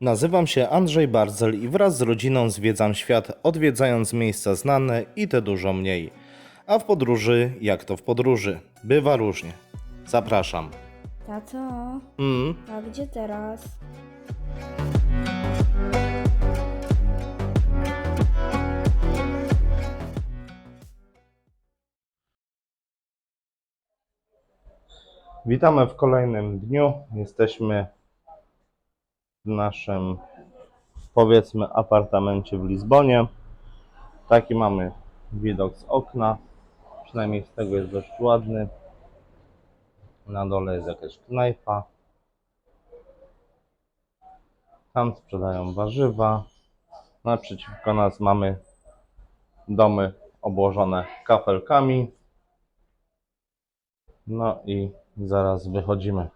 Nazywam się Andrzej Barzel i wraz z rodziną zwiedzam świat, odwiedzając miejsca znane i te dużo mniej. A w podróży, jak to w podróży, bywa różnie. Zapraszam. Tato, Mm, a gdzie teraz? Witamy w kolejnym dniu. Jesteśmy w naszym, powiedzmy, apartamencie w Lizbonie. Taki mamy widok z okna. Przynajmniej z tego jest dość ładny. Na dole jest jakaś knajpa. Tam sprzedają warzywa. Naprzeciwko nas mamy domy obłożone kafelkami. No i zaraz wychodzimy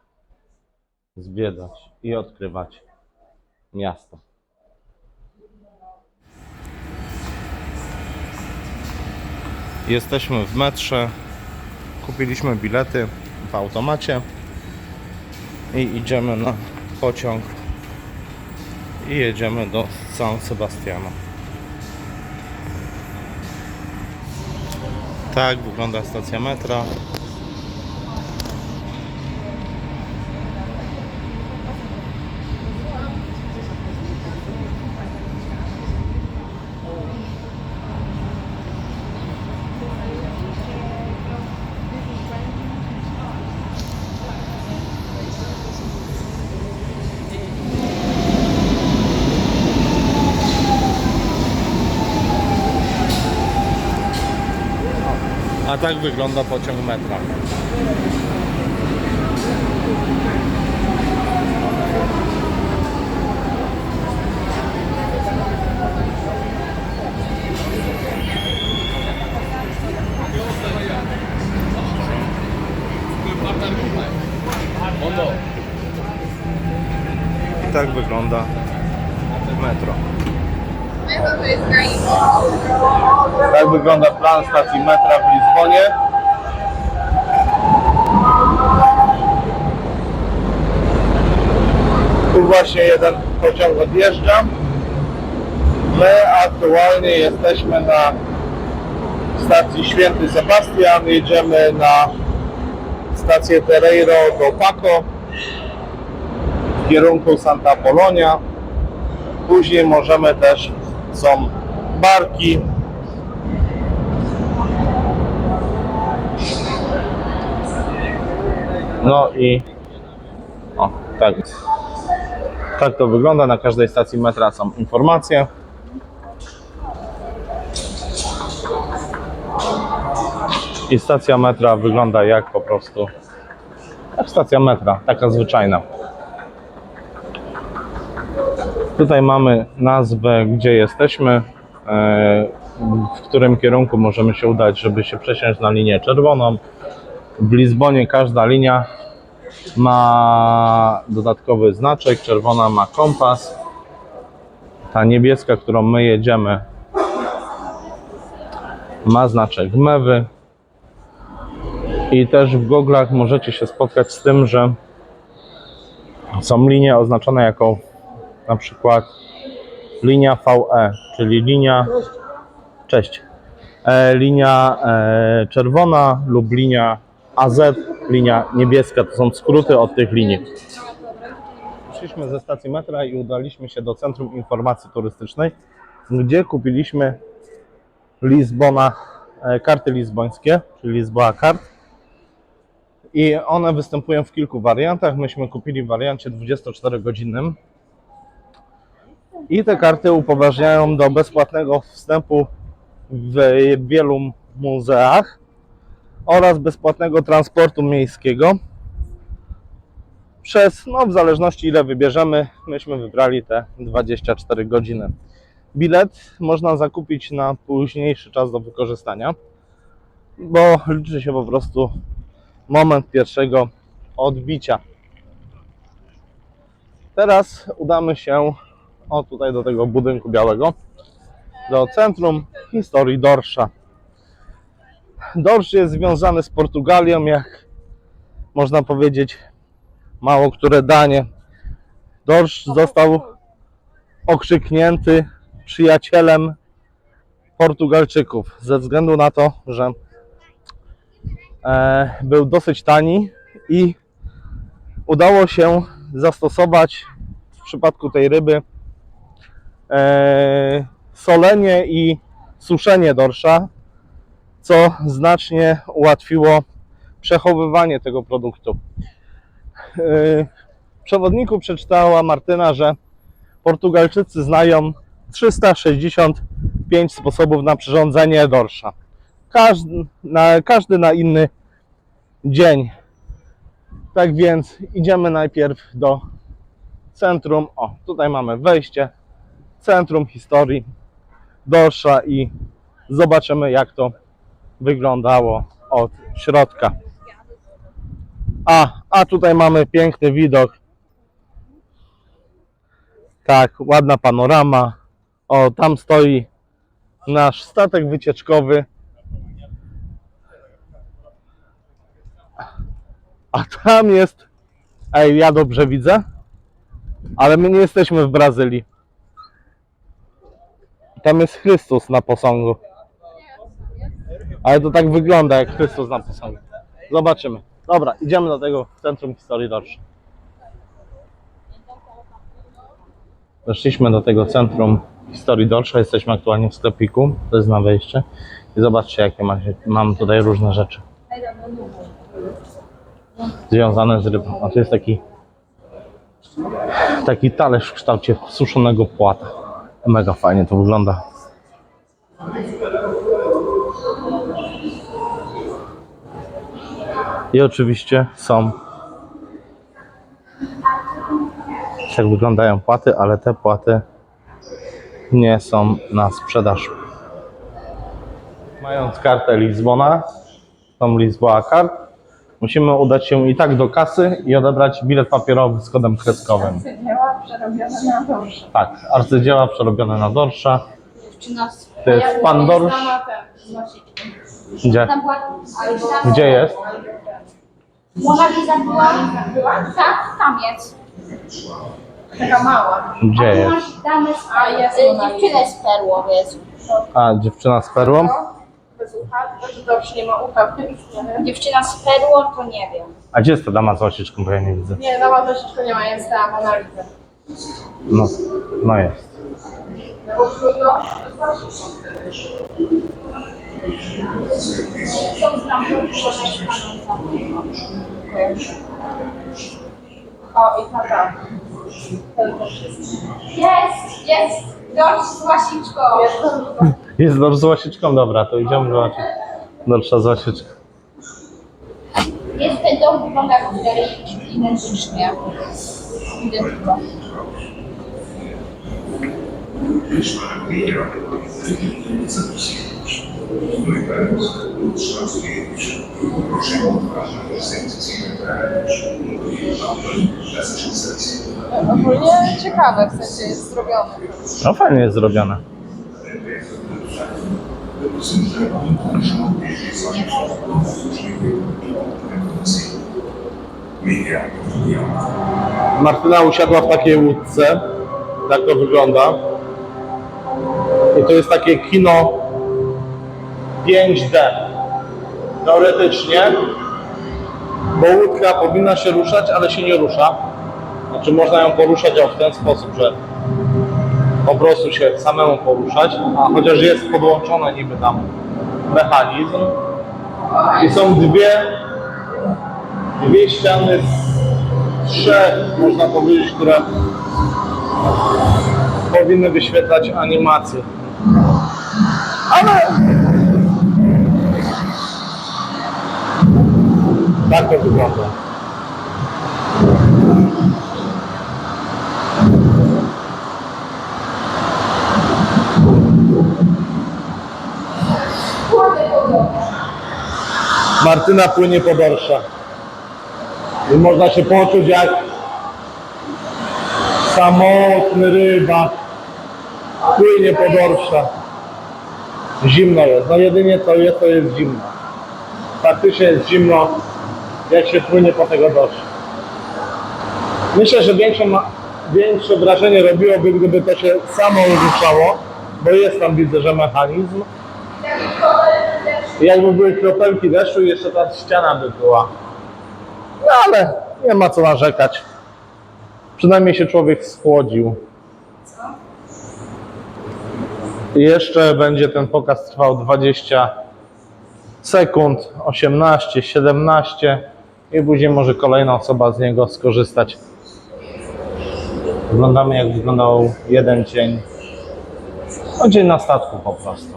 zwiedzać i odkrywać miasto. Jesteśmy w metrze. Kupiliśmy bilety w automacie i idziemy na pociąg i jedziemy do San Sebastiana. Tak wygląda stacja metra. A tak wygląda pociąg metra. I tak wygląda metro. Wygląda plan stacji metra w Lizbonie. Tu właśnie jeden pociąg odjeżdża. My aktualnie jesteśmy na stacji Święty Sebastian. Jedziemy na stację Tereiro do Paco w kierunku Santa Polonia. Później możemy też, są barki. No i o, tak. Tak to wygląda. Na każdej stacji metra są informacje. I stacja metra wygląda jak po prostu jak stacja metra, taka zwyczajna. Tutaj mamy nazwę, gdzie jesteśmy, e, w którym kierunku możemy się udać, żeby się przesiąść na linię czerwoną. W Lizbonie każda linia ma dodatkowy znaczek, czerwona ma kompas. Ta niebieska, którą my jedziemy, ma znaczek mewy. I też w goglach możecie się spotkać z tym, że są linie oznaczone jako na przykład linia VE, czyli linia cześć, e, linia e, czerwona lub linia AZ, linia niebieska, to są skróty od tych linii. Wyszliśmy ze stacji metra i udaliśmy się do Centrum Informacji Turystycznej, gdzie kupiliśmy Lizbona, e, karty lizbońskie, czyli Lisboa kart. I one występują w kilku wariantach. Myśmy kupili w wariancie 24-godzinnym. I te karty upoważniają do bezpłatnego wstępu w wielu muzeach oraz bezpłatnego transportu miejskiego. Przez, no w zależności ile wybierzemy, myśmy wybrali te 24 godziny. Bilet można zakupić na późniejszy czas do wykorzystania, bo liczy się po prostu moment pierwszego odbicia. Teraz udamy się o tutaj do tego budynku białego, do Centrum Historii Dorsza. Dorsz jest związany z Portugalią, jak można powiedzieć, mało które danie. Dorsz został okrzyknięty przyjacielem Portugalczyków ze względu na to, że e, był dosyć tani i udało się zastosować w przypadku tej ryby e, solenie i suszenie dorsza, co znacznie ułatwiło przechowywanie tego produktu. W przewodniku przeczytała Martyna, że Portugalczycy znają 365 sposobów na przyrządzenie dorsza. Każdy na, każdy na inny dzień. Tak więc idziemy najpierw do centrum. O, tutaj mamy wejście. Centrum historii dorsza i zobaczymy jak to wyglądało od środka. A, a tutaj mamy piękny widok. Tak, ładna panorama. O, tam stoi nasz statek wycieczkowy. A tam jest. Ej, ja dobrze widzę? Ale my nie jesteśmy w Brazylii. Tam jest Chrystus na posągu. Ale to tak wygląda jak Chrystus na posągu. Zobaczymy. Dobra, idziemy do tego Centrum Historii Dorszy. Weszliśmy do tego Centrum Historii Dorsza. Jesteśmy aktualnie w sklepiku. To jest na wejście. I zobaczcie, jakie macie, mam tutaj różne rzeczy. Związane z rybą. A tu jest taki taki talerz w kształcie suszonego płata. Mega fajnie to wygląda. I oczywiście są tak wyglądają płaty, ale te płaty nie są na sprzedaż. Mając kartę Lizbona, tą Lizboa kart, musimy udać się i tak do kasy i odebrać bilet papierowy z kodem kreskowym. Arcydzieła przerobione na dorsze. Tak, arcydzieła przerobione na dorsza. Dziewczyna. To jest pan dorsz. Gdzie? Tam była... Gdzie jest? Mona Lisa była? Tak, tam jest. Taka mała. Gdzie A tu jest? masz damę z A, jest y, Mona dziewczynę z perłą jest. A, dziewczyna z perłą? No, Bez ucha, dorsz nie ma ucha. Dziewczyna z perłą to nie wiem. A gdzie jest ta dama z łasiczką, bo ja nie widzę. Nie, dama troszeczkę nie ma, jest ta Mona Lisa. No, no jest. No, O, i tata. Jest. Jest, jest. Dorsz z łasiczką. Jest dorsz. Z łasiczką? Dobra, to idziemy zobaczyć. Dorsza z łasiczką. Jest ten dom wygląda jak identycznie. Identycznie. Ogólnie ciekawe, w sensie jest zrobione. No fajnie jest zrobione. Martyna usiadła w takiej łódce. Tak to wygląda. I to jest takie kino 5D. Teoretycznie. Bo łódka powinna się ruszać, ale się nie rusza. Znaczy można ją poruszać w ten sposób, że po prostu się samemu poruszać, a chociaż jest podłączony niby tam mechanizm i są dwie dwie ściany z trzech, można powiedzieć, które powinny wyświetlać animacje. Ale tak to wygląda. Martyna płynie po dorsza. I można się poczuć jak samotny rybak. Płynie po dorsza. Zimno jest. No jedynie co jest, to jest zimno. Faktycznie jest zimno, jak się płynie po tego dorsza. Myślę, że większą ma- większe wrażenie robiłoby, gdyby to się samo ruszało, bo jest tam, widzę, że mechanizm. Jakby były kropelki deszczu i jeszcze ta ściana by była. No ale nie ma co narzekać. Przynajmniej się człowiek schłodził. I jeszcze będzie ten pokaz trwał 20 sekund, 18, 17 i później może kolejna osoba z niego skorzystać. Oglądamy jak wyglądał jeden dzień. No dzień na statku po prostu.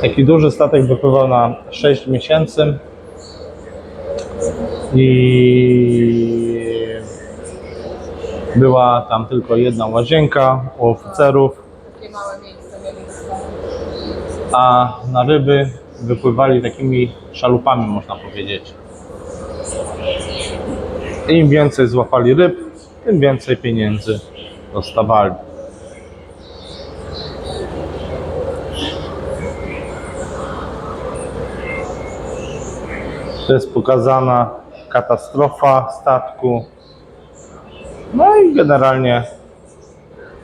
Taki duży statek wypływał na 6 miesięcy i była tam tylko jedna łazienka u oficerów, a na ryby wypływali takimi szalupami, można powiedzieć. Im więcej złapali ryb, tym więcej pieniędzy dostawali. To jest pokazana katastrofa statku. No i generalnie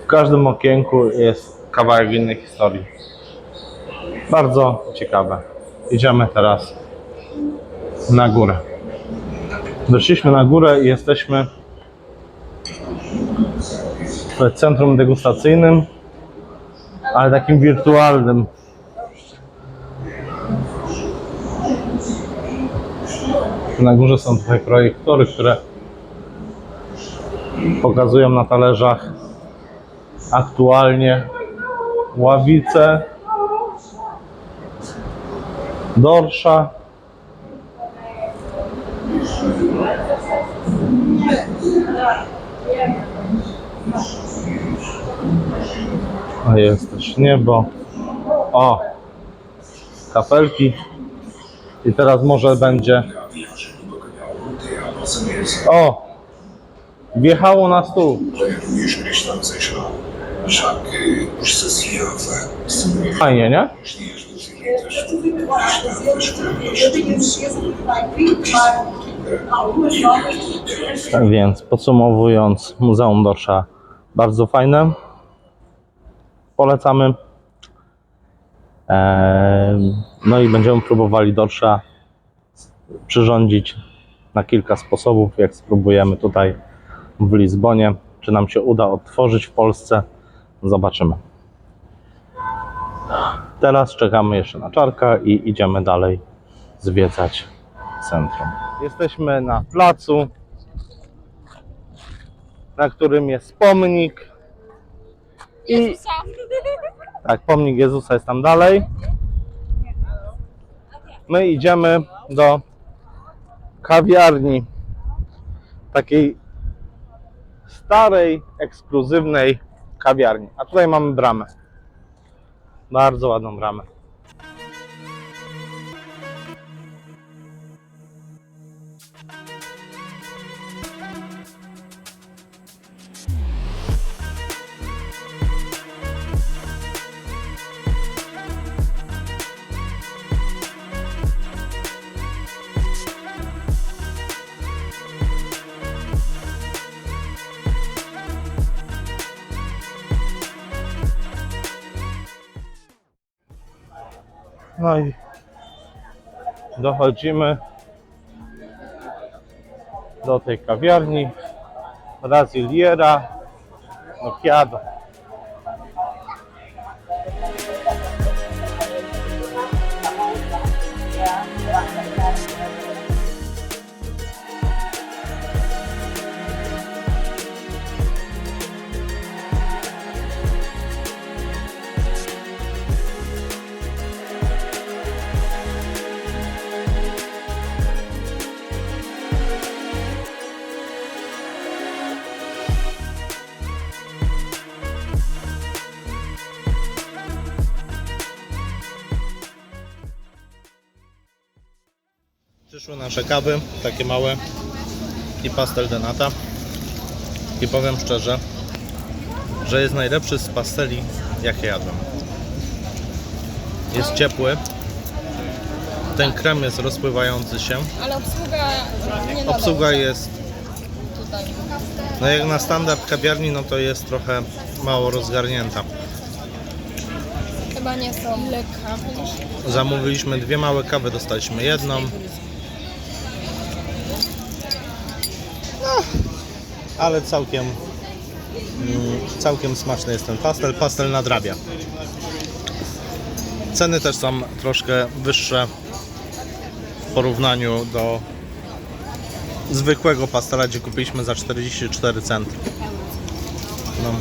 w każdym okienku jest kawałek innej historii. Bardzo ciekawe. Idziemy teraz na górę. Weszliśmy na górę i jesteśmy w centrum degustacyjnym, ale takim wirtualnym. Na górze są tutaj projektory, które pokazują na talerzach aktualnie ławice, dorsza. A jest też niebo. O! Kapelki. I teraz może będzie. O! Wjechało na stół. również myślący, że Wszak y, už se zvíjáte. Fajnie, nie? Tak więc podsumowując, Muzeum Dorsza bardzo fajne. Polecamy. Eee, No i będziemy próbowali Dorsza przyrządzić na kilka sposobów, jak spróbujemy tutaj w Lizbonie. Czy nam się uda odtworzyć w Polsce? Zobaczymy. Teraz czekamy jeszcze na czarka i idziemy dalej zwiedzać centrum. Jesteśmy na placu, na którym jest pomnik. I tak, pomnik Jezusa jest tam dalej. My idziemy do kawiarni takiej starej, ekskluzywnej kawiarni. A tutaj mamy bramę. Bardzo ładną bramę. No i dochodzimy do tej kawiarni Brasiliera Nokiado. Nasze kawy, takie małe i pastel de nata. I powiem szczerze, że jest najlepszy z pasteli, jakie jadłem. Jest ciepły. Ten krem jest rozpływający się. Ale obsługa nie Obsługa jest tutaj. No jak na standard kawiarni, no to jest trochę mało rozgarnięta. Chyba nie są. Kawy? Zamówiliśmy dwie małe kawy, dostaliśmy jedną. Ale całkiem, mm, całkiem smaczny jest ten pastel. Pastel nadrabia. Ceny też są troszkę wyższe w porównaniu do zwykłego pastela, gdzie kupiliśmy za 44 centy. No.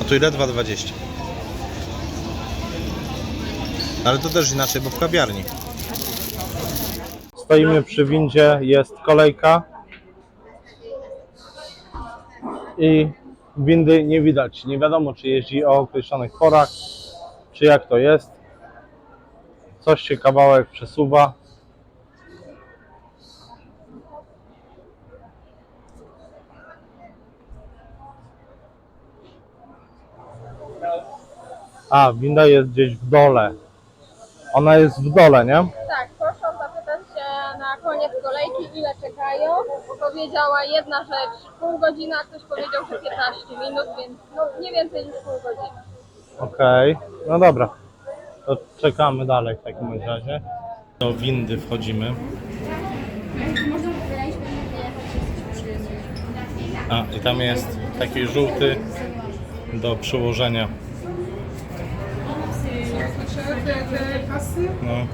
A tu ile? 2,20. Ale to też inaczej, bo w kawiarni. Stoimy przy windzie, jest kolejka. I windy nie widać. Nie wiadomo, czy jeździ o określonych porach, czy jak to jest. Coś się kawałek przesuwa. A, winda jest gdzieś w dole. Ona jest w dole, nie? Tak, na koniec kolejki, ile czekają. Powiedziała jedna rzecz, pół godziny, a ktoś powiedział, że 15 minut, więc no nie więcej niż pół godziny. Okej, no dobra. To czekamy dalej w takim bądź razie. Do windy wchodzimy. A, i tam jest taki żółty do przyłożenia. No.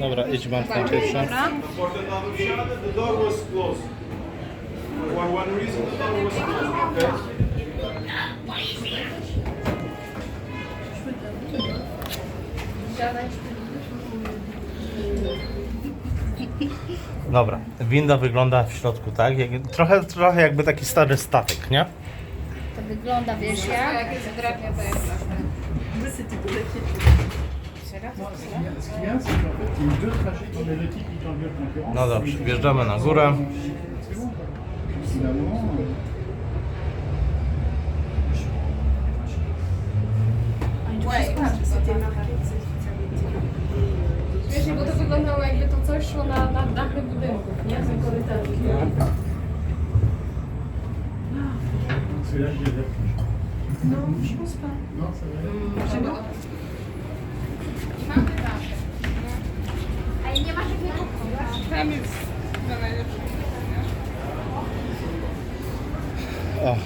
Dobra, idź Marta pierwsza. Okay? Dobra, winda wygląda w środku tak, jak, trochę, trochę jakby taki stary statek, nie? To wygląda, wiesz jak? Jak jest drewno, to jest No dobrze, wjeżdżamy na górę. Śmiesznie, bo to wyglądało jakby to coś szło na, na dachy budynków, nie? Ten korytarz. No, je pense pas. Non, ça va. A nie masz takiego Tam jest na najlepsze. O,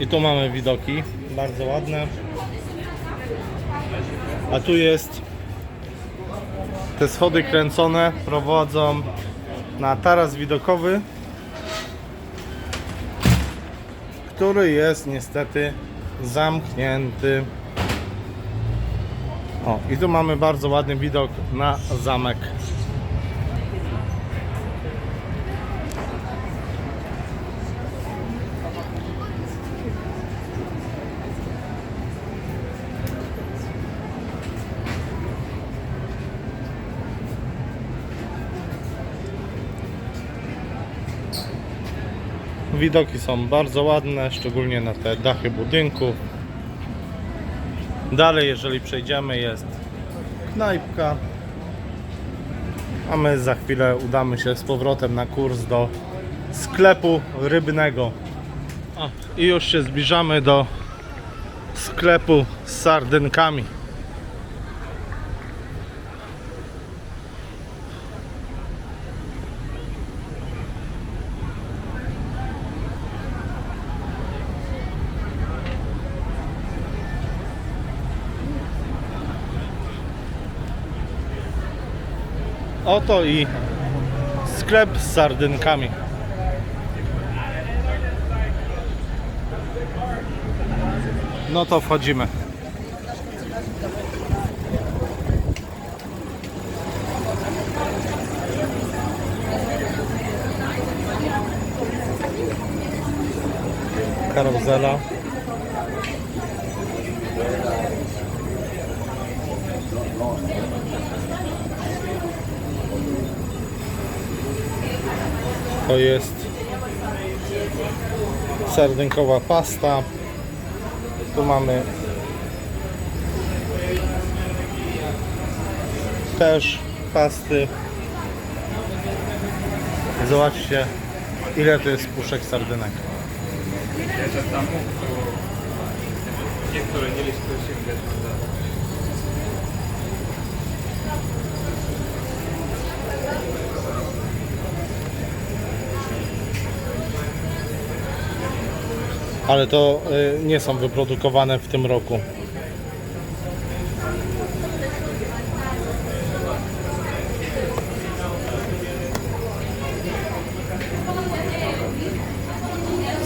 i tu mamy widoki, bardzo ładne. A tu jest te schody kręcone prowadzą na taras widokowy, który jest niestety zamknięty. O, i tu mamy bardzo ładny widok na zamek. Widoki są bardzo ładne, szczególnie na te dachy budynków. Dalej, jeżeli przejdziemy, jest knajpka. A my za chwilę udamy się z powrotem na kurs do sklepu rybnego. I już się zbliżamy do sklepu z sardynkami. Oto i sklep z sardynkami. No to wchodzimy. Karuzela. To jest sardynkowa pasta. Tu mamy też pasty. Zobaczcie, Ile to jest puszek sardynek? Ale to y, nie są wyprodukowane w tym roku.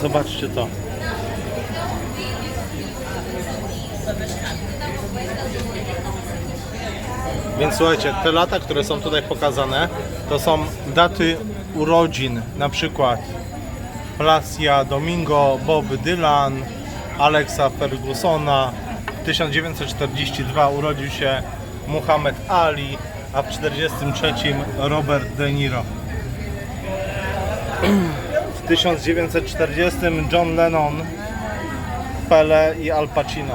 Zobaczcie to. Więc słuchajcie, te lata, które są tutaj pokazane, to są daty urodzin, na przykład Placia Domingo, Bob Dylan, Alexa Fergusona. W 1942 urodził się Muhammad Ali, a w 1943 Robert De Niro. W 1940 John Lennon, Pele i Al Pacino.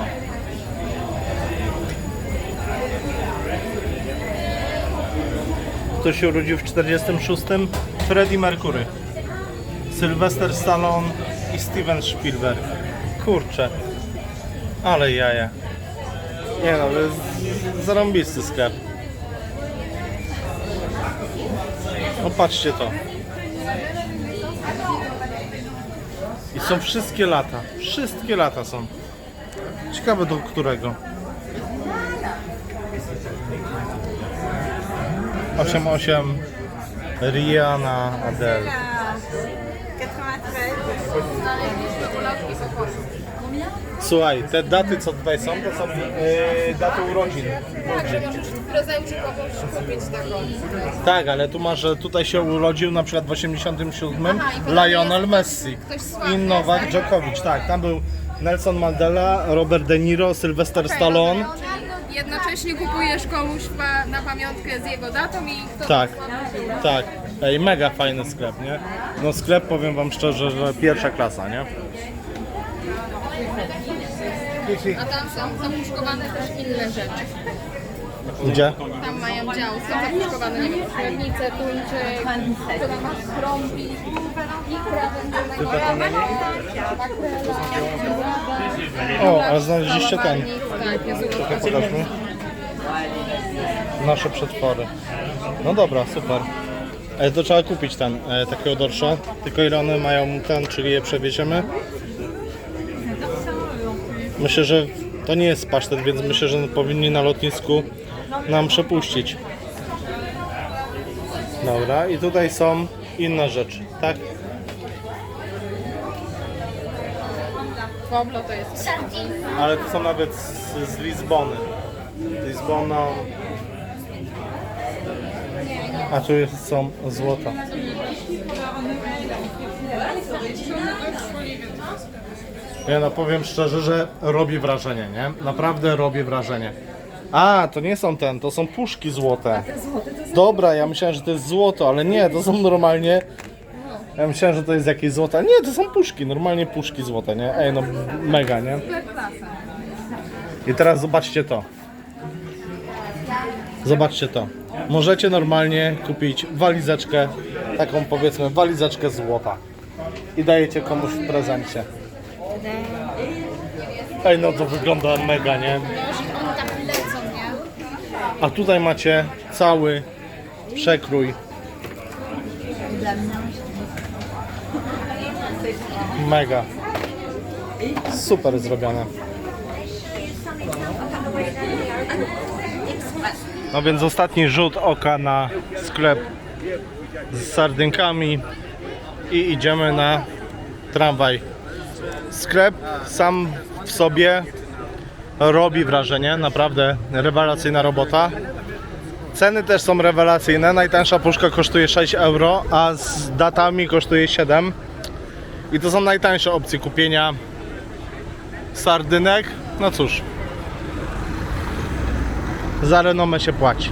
Kto się urodził w 1946? Freddie Mercury. Sylvester Stallone i Steven Spielberg. Kurczę. Ale jaja. Nie no, to jest zarąbisty sklep. No patrzcie to. I są wszystkie lata. Wszystkie lata są. Ciekawe do którego. 8-8 Rihanna Adele. Słuchaj, te daty co tutaj są, to są yy, daty urodzin. W prezencie kogoś kupić taką. Tak, ale tu masz, że tutaj się urodził na przykład w 87 Aha, i potem Lionel jest Messi ktoś sławny, i Nowak tak? Djokovic. Tak, tam był Nelson Mandela, Robert De Niro, Sylvester Stallone. Jednocześnie kupujesz komuś pa- na pamiątkę z jego datą i kto Tak, tak. Ej, mega fajny sklep, nie? No sklep, powiem wam szczerze, że pierwsza klasa, nie? A tam są zapuszkowane też inne rzeczy. Gdzie? Tam mają dział, są zapuszkowane, nie wiem, średnice, tuńczyk, co tam masz, trąbi, ikra wędzonego, makrela, O, a znaleźliście ten. Tak, jest Pokażmy. Nasze przetwory. No dobra, super. E, to trzeba kupić ten, e, takiego dorsza. Tylko ile one mają ten, czyli je przewieziemy? Myślę, że to nie jest pasztet, więc myślę, że powinni na lotnisku nam przepuścić. Dobra, i tutaj są inne rzeczy, tak? Woblo to jest Ale to są nawet z, z Lizbony. Lizbona. A tu jest, są złota. Ja no powiem szczerze, że robi wrażenie, nie? Naprawdę robi wrażenie. A, to nie są ten, to są puszki złote. Dobra, ja myślałem, że to jest złoto, ale nie, to są normalnie. Ja myślałem, że to jest jakieś złote. Nie, to są puszki, normalnie puszki złote, nie? Ej, no mega, nie? I teraz zobaczcie to. Zobaczcie to. Możecie normalnie kupić walizeczkę, taką powiedzmy walizeczkę złota. I dajecie komuś w prezencie. Ej, no to wygląda mega, nie? Nie? A tutaj macie cały przekrój. Mega. Super zrobione. No więc ostatni rzut oka na sklep z sardynkami i idziemy na tramwaj. Sklep sam w sobie robi wrażenie, naprawdę rewelacyjna robota. Ceny też są rewelacyjne. Najtańsza puszka kosztuje 6 euro, a z datami kosztuje 7. I to są najtańsze opcje kupienia sardynek. No cóż, za renomę się płaci.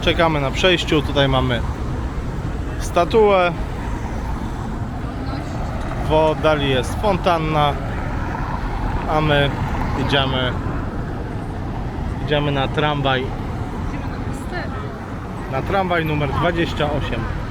Czekamy na przejściu. Tutaj mamy statuę. W oddali jest fontanna, a my idziemy idziemy na tramwaj na tramwaj numer 28.